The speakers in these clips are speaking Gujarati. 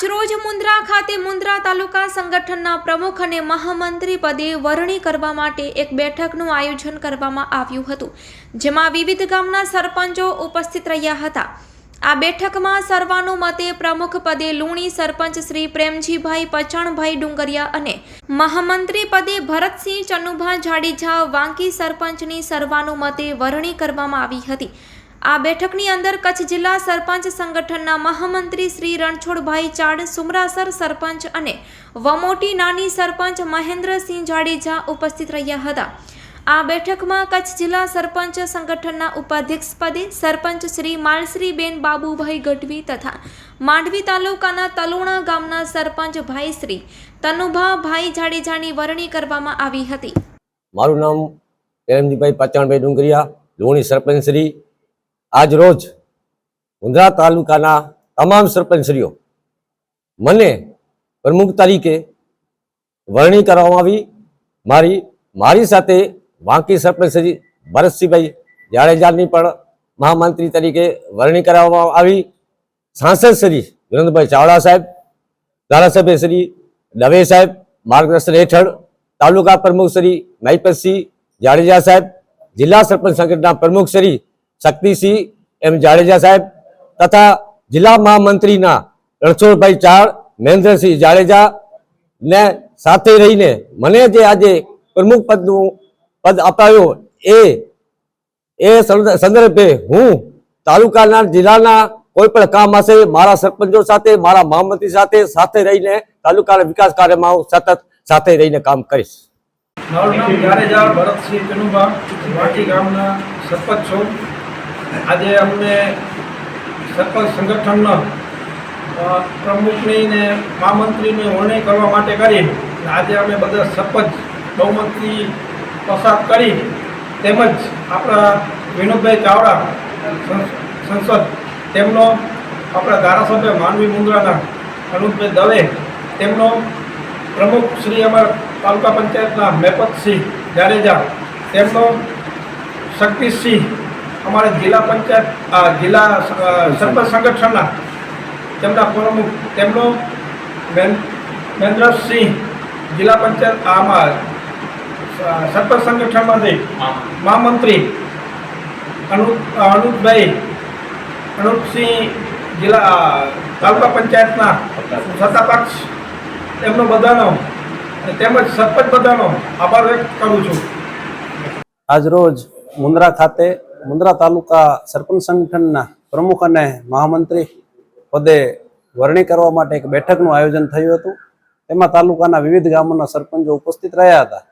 આજરોજ મુન્દ્રા ખાતે મુન્દ્રા તાલુકા સંગઠનના પ્રમુખ અને મહામંત્રી પદે વરણી કરવા માટે એક બેઠકનું આયોજન કરવામાં આવ્યું હતું, જેમાં વિવિધ ગામના સરપંચો ઉપસ્થિત રહ્યા હતા. આ બેઠકમાં સર્વાનુમતે પ્રમુખ પદે લુણી સરપંચ શ્રી પ્રેમજીભાઈ પચાણભાઈ ડુંગરિયા અને મહામંત્રી પદે ભરતસિંહ ચનુભા જાડેજા વાંકી સરપંચની સર્વાનુમતે વરણી કરવામાં આવી હતી. આ બેઠકની અંદર કચ્છ જિલ્લા સરપંચ સંગઠનના મહામંત્રી શ્રી રણછોડભાઈ ચાડ, સુમરાસર સરપંચ અને વમોટી નાની સરપંચ મહેન્દ્રસિંહ જાડેજા ઉપસ્થિત રહ્યા હતા. આ બેઠકમાં કચ્છ જિલ્લા સરપંચ સંગઠનના ઉપાધ્યક્ષ પદે સરપંચ શ્રી માલશ્રીબેન બાબુભાઈ ગઢવી તથા માંડવી તાલુકાના તલુણા ગામના સરપંચ ભાઈ શ્રી તનુભાભાઈ જાડેજાની વરણી કરવામાં આવી હતી. મારું નામ પ્રેમજીભાઈ પાચાણભાઈ ડુંગરિયા સરપંચ સરપંચશ્રી આજ રોજ મુંદ્રા તાલુકાના તમામ સરપંચશ્રીઓ મને પ્રમુખ તરીકે વરણી કરવામાં આવી. મારી મારી સાથે વાંકી સરપંચશ્રી ભરતસિંહભાઈ જાડેજાની પણ મહામંત્રી તરીકે વરણી કરવામાં આવી. સાંસદ શ્રી વિરેન્દ્રભાઈ ચાવડા સાહેબ, ધારાસભ્ય શ્રી દવે સાહેબ, માર્ગદર્શન હેઠળ તાલુકા પ્રમુખ શ્રી મહિપતસિંહ જાડેજા સાહેબ, જિલ્લા સરપંચ સંગઠનના પ્રમુખ શ્રી શક્તિસિંહ એમ જાડેજા સાહેબ તથા જિલ્લા મહામંત્રીના રણછોડભાઈ ચાળ, મહેન્દ્રસિંહ જાડેજા ને સાથે રહીને મને જે આજે પ્રમુખ પદનું પદ અપાયું એ એ સંદ- સંદર્ભે હું તાલુકાના જિલ્લાના કોઈ પણ કામ હશે મારા સરપંચો સાથે, મારા મહામંત્રી સાથે સાથે રહીને તાલુકાના વિકાસ કાર્યમાં હું સતત સાથે રહીને કામ કરીશ. નામ જાડેજા ભરતસિંહ ચનુભા વાટી ગામના સરપંચ છું. આજે અમને સરપંચ સંગઠનનો પ્રમુખની ને મહામંત્રીની વરણી કરવા માટે કરી આજે અમે બધા સરપંચ બહુમતી પસાર કરી તેમજ આપણા વિનોદભાઈ ચાવડા સંસદ, તેમનો આપણા ધારાસભ્ય માનવી મુંદ્રાના અનુપભાઈ દવે, તેમનો પ્રમુખ શ્રી અમારા તાલુકા પંચાયતના મેપતસિંહ જાડેજા, તેમનો શક્તિસિંહ અમારા જિલ્લા પંચાયત આ જિલ્લા સરપંચ સંગઠનના તેમના પ્રમુખ તેમનો મેન- મહેન્દ્રસિંહ જિલ્લા પંચાયત આમાં સરપંચ સંગઠનમાંથી મહામંત્રી અનુ અનુપભાઈ અનુપસિંહ જિલ્લા તાલુકા પંચાયતના સત્તાપક્ષ એમનો બધાનો તેમજ સરપંચ બધાનો આભાર વ્યક્ત કરું છું. આજરોજ મુન્દ્રા ખાતે મુન્દ્રા તાલુકા સરપંચ સંગઠનના પ્રમુખ અને મહામંત્રી પદે વરણી કરવા માટે એક બેઠકનું આયોજન થયું હતું. તેમાં તાલુકાના વિવિધ ગામોના સરપંચો ઉપસ્થિત રહ્યા હતા.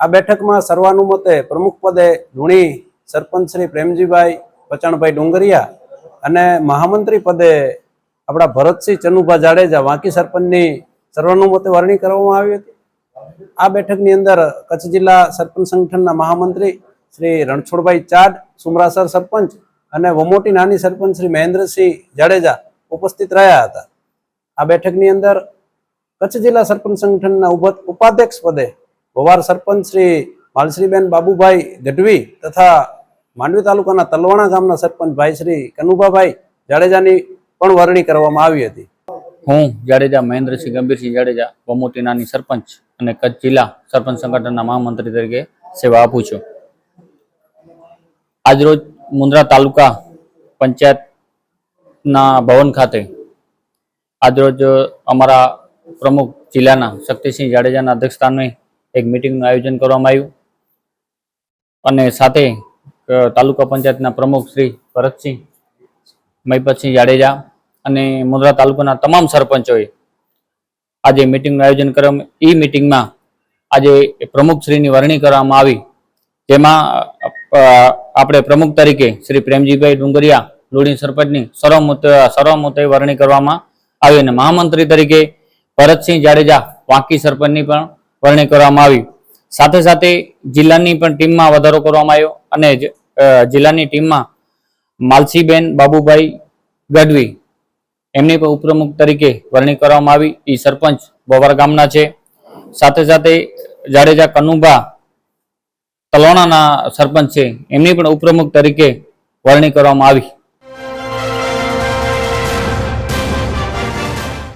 આ બેઠકમાં સર્વાનુમતે પ્રમુખ પદે લુણી સરપંચ શ્રી પ્રેમજીભાઈ પચાણભાઈ ડુંગરિયા અને મહામંત્રી પદે આપણા ભરતસિંહ ચનુભા જાડેજા વાંકી સરપંચની સર્વાનુમતે વરણી કરવામાં આવી હતી. આ બેઠકની અંદર કચ્છ જિલ્લા સરપંચ સંગઠનના મહામંત્રી શ્રી રણછોડભાઈ ચાડ સુમરાસર સરપંચ અને વમોટી નાની સરપંચ શ્રી મહેન્દ્રસિંહ જાડેજા ઉપસ્થિત રહ્યા હતા. આ બેઠકની અંદર કચ્છ જિલ્લા સરપંચ સંગઠનના ઉપ- ઉપાધ્યક્ષ પદે વવાર સરપંચ શ્રી માલશ્રીબેન બાબુભાઈ ગઢવી તથા માંડવી તાલુકાના તલવાણા ગામના સરપંચ ભાઈ શ્રી કનુભાભાઈ જાડેજાની પણ વરણી કરવામાં આવી હતી. હું જાડેજા મહેન્દ્રસિંહ ગંભીરસિંહ જાડેજા વમોટી નાની સરપંચ અને કચ્છ જિલ્લા સરપંચ સંગઠનના મહામંત્રી તરીકે સેવા આપું છું. આજરોજ મુન્દ્રા તાલુકા પંચાયતના ભવન ખાતે આજરોજ અમારા પ્રમુખ જિલ્લાના શક્તિસિંહ જાડેજાના અધ્યક્ષસ્થાને એક મિટિંગનું આયોજન કરવામાં આવ્યું. અને સાથે તાલુકા પંચાયતના પ્રમુખ શ્રી ભરતસિંહ, મહિપતસિંહ જાડેજા અને મુન્દ્રા તાલુકાના તમામ સરપંચોએ આજે મિટિંગનું આયોજન કરવામાં એ મિટિંગમાં આજે પ્રમુખશ્રીની વરણી કરવામાં આવી, જેમાં આપણે પ્રમુખ તરીકે શ્રી પ્રેમજીભાઈ ડુંગરિયા લોડી સરપંચની સર્વમત સર્વમતે વરણી કરવામાં આવી અને મહામંત્રી તરીકે ભરતસિંહ જાડેજા વાંકી સરપંચની પણ વરણી કરવામાં આવી. સાથે સાથે જિલ્લાની પણ ટીમમાં વધારો કરવામાં આવ્યો અને જિલ્લાની ટીમમાં માલસીબેન બાબુભાઈ ગઢવી એમની પણ ઉપપ્રમુખ તરીકે વરણી કરવામાં આવી. એ સરપંચ બોવર ગામના છે. સાથે સાથે જાડેજા કનુભા તલોણાના સરપંચ છે એમની પણ ઉપપ્રમુખ તરીકે વરણી કરવામાં આવી.